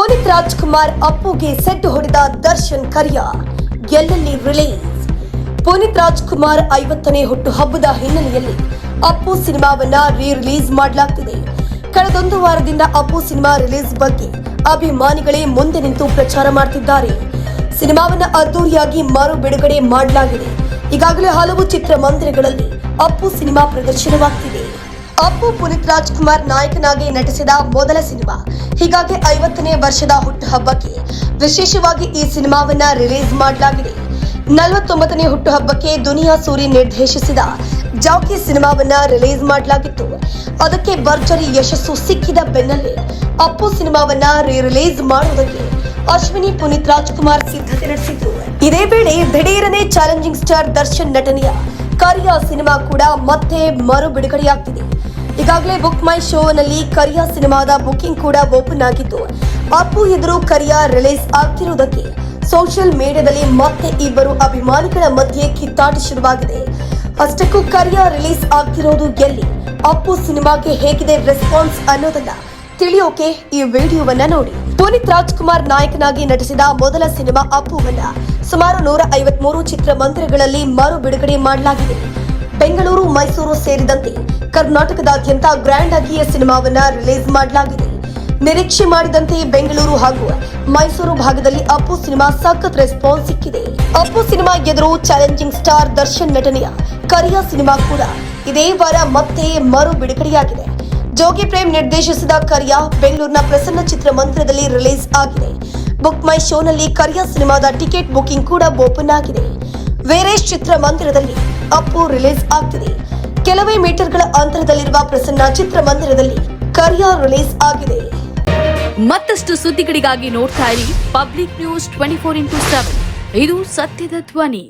ಪುನೀತ್ ರಾಜ್ಕುಮಾರ್ ಅಪ್ಪುಗೆ ಸೆಟ್ ಹೊಡೆದ ದರ್ಶನ್ ಕರಿಯ ಎಲ್ಲೆಲ್ಲಿ ರಿಲೀಸ್. ಪುನೀತ್ ರಾಜ್ಕುಮಾರ್ ಐವತ್ತನೇ ಹುಟ್ಟುಹಬ್ಬದ ಹಿನ್ನೆಲೆಯಲ್ಲಿ ಅಪ್ಪು ಸಿನಿಮಾವನ್ನ ರೀ ರಿಲೀಸ್ ಮಾಡಲಾಗ್ತಿದೆ. ಕಳೆದೊಂದು ವಾರದಿಂದ ಅಪ್ಪು ಸಿನಿಮಾ ರಿಲೀಸ್ ಬಗ್ಗೆ ಅಭಿಮಾನಿಗಳೇ ಮುಂದೆ ನಿಂತು ಪ್ರಚಾರ ಮಾಡ್ತಿದ್ದಾರೆ. ಸಿನಿಮಾವನ್ನ ಅದ್ದೂರಿಯಾಗಿ ಮರು ಬಿಡುಗಡೆ ಮಾಡಲಾಗಿದೆ. ಈಗಾಗಲೇ ಹಲವು ಚಿತ್ರಮಂದಿರಗಳಲ್ಲಿ ಅಪ್ಪು ಸಿನಿಮಾ ಪ್ರದರ್ಶನವಾಗ್ತಿದೆ. ಅಪ್ಪು ಪುನೀತ್ ರಾಜ್ಕುಮಾರ್ ನಾಯಕನಾಗಿ ನಟಿಸಿದ ಮೊದಲ ಸಿನಿಮಾ. ಹೀಗಾಗಿ ಐವತ್ತನೇ ವರ್ಷದ ಹುಟ್ಟುಹಬ್ಬಕ್ಕೆ ವಿಶೇಷವಾಗಿ ಈ ಸಿನಿಮಾವನ್ನ ರಿಲೀಸ್ ಮಾಡಲಾಗಿದೆ. ನಲವತ್ತೊಂಬತ್ತನೇ ಹುಟ್ಟುಹಬ್ಬಕ್ಕೆ ದುನಿಯಾ ಸೂರಿ ನಿರ್ದೇಶಿಸಿದ ಜಾಕಿ ಸಿನಿಮಾವನ್ನ ರಿಲೀಸ್ ಮಾಡಲಾಗಿತ್ತು. ಅದಕ್ಕೆ ಭರ್ಜರಿ ಯಶಸ್ಸು ಸಿಕ್ಕಿದ ಬೆನ್ನಲ್ಲೇ ಅಪ್ಪು ಸಿನಿಮಾವನ್ನ ರೀ ರಿಲೀಸ್ ಮಾಡುವುದಕ್ಕೆ ಅಶ್ವಿನಿ ಪುನೀತ್ ರಾಜ್ಕುಮಾರ್ ಸಿದ್ಧತೆ ನಡೆಸಿದ್ರು ಇದೇ ವೇಳೆ ದಿಢೀರನೇ ಚಾಲೆಂಜಿಂಗ್ ಸ್ಟಾರ್ ದರ್ಶನ್ ನಟನೆಯ ಕರಿಯ ಸಿನಿಮಾ ಕೂಡ ಮತ್ತೆ ಮರು ಬಿಡುಗಡೆಯಾಗ್ತಿದೆ ಈಗಾಗಲೇ ಬುಕ್ ಮೈ ಶೋನಲ್ಲಿ ಕರಿಯಾ ಸಿನಿಮಾದ ಬುಕಿಂಗ್ ಕೂಡ ಓಪನ್ ಆಗಿದ್ದು, ಅಪ್ಪು ಎದುರು ಕರಿಯ ರಿಲೀಸ್ ಆಗ್ತಿರುವುದಕ್ಕೆ ಸೋಷಿಯಲ್ ಮೀಡಿಯಾದಲ್ಲಿ ಮತ್ತೆ ಇಬ್ಬರು ಅಭಿಮಾನಿಗಳ ಮಧ್ಯೆ ಕಿತ್ತಾಟ ಶುರುವಾಗಿದೆ. ಅಷ್ಟಕ್ಕೂ ಕರಿಯಾ ರಿಲೀಸ್ ಆಗ್ತಿರೋದು ಎಲ್ಲಿ? ಅಪ್ಪು ಸಿನಿಮಾಗೆ ಹೇಗಿದೆ ರೆಸ್ಪಾನ್ಸ್ ಅನ್ನೋದನ್ನ ತಿಳಿಯೋಕೆ ಈ ವಿಡಿಯೋವನ್ನ ನೋಡಿ. ಪುನೀತ್ ರಾಜ್ಕುಮಾರ್ ನಾಯಕನಾಗಿ ನಟಿಸಿದ ಮೊದಲ ಸಿನಿಮಾ ಅಪ್ಪುವನ್ನ ಸುಮಾರು ನೂರ ಐವತ್ಮೂರು ಚಿತ್ರಮಂದಿರಗಳಲ್ಲಿ ಮರು ಬಿಡುಗಡೆ ಮಾಡಲಾಗಿದೆ. ಬೆಂಗಳೂರು, ಮೈಸೂರು ಸೇರಿದಂತೆ ಕರ್ನಾಟಕದಾದ್ಯಂತ ಗ್ರ್ಯಾಂಡ್ ಆಗಿ ಈ ಸಿನಿಮಾವನ್ನ ರಿಲೀಸ್ ಮಾಡಲಾಗಿದೆ. ನಿರೀಕ್ಷೆ ಮಾಡಿದಂತೆ ಬೆಂಗಳೂರು ಹಾಗೂ ಮೈಸೂರು ಭಾಗದಲ್ಲಿ ಅಪ್ಪು ಸಿನಿಮಾ ಸಖತ್ ರೆಸ್ಪಾನ್ಸ್ ಸಿಕ್ಕಿದೆ. ಅಪ್ಪು ಸಿನಿಮಾ ಎದುರು ಚಾಲೆಂಜಿಂಗ್ ಸ್ಟಾರ್ ದರ್ಶನ್ ನಟನೆಯ ಕರಿಯ ಸಿನಿಮಾ ಕೂಡ ಇದೇ ವಾರ ಮತ್ತೆ ಮರು ಬಿಡುಗಡೆಯಾಗಿದೆ. ಜೋಗಿ ಪ್ರೇಮ್ ನಿರ್ದೇಶಿಸಿದ ಕರಿಯ ಬೆಂಗಳೂರಿನ ಪ್ರಸನ್ನ ಚಿತ್ರಮಂದಿರದಲ್ಲಿ ರಿಲೀಸ್ ಆಗಿದೆ. ಬುಕ್ ಮೈ ಶೋನಲ್ಲಿ ಕರಿಯ ಸಿನಿಮಾದ ಟಿಕೆಟ್ ಬುಕಿಂಗ್ ಕೂಡ ಓಪನ್ ಆಗಿದೆ. ವೇರೇಶ್ ಚಿತ್ರಮಂದಿರದಲ್ಲಿ ಅಪ್ಪು ರಿಲೀಸ್ ಆಗ್ತಿದೆ. ಕೆಲವೇ ಮೀಟರ್ಗಳ ಅಂತರದಲ್ಲಿರುವ ಪ್ರಸನ್ನ ಚಿತ್ರಮಂದಿರದಲ್ಲಿ ಕರಿಯ ರಿಲೀಸ್ ಆಗಿದೆ. ಮತ್ತಷ್ಟು ಸುದ್ದಿಗಳಿಗಾಗಿ ನೋಡ್ತಾ ಇರಿ public news twenty four into seven. ಇದು ಸತ್ಯದ ಧ್ವನಿ.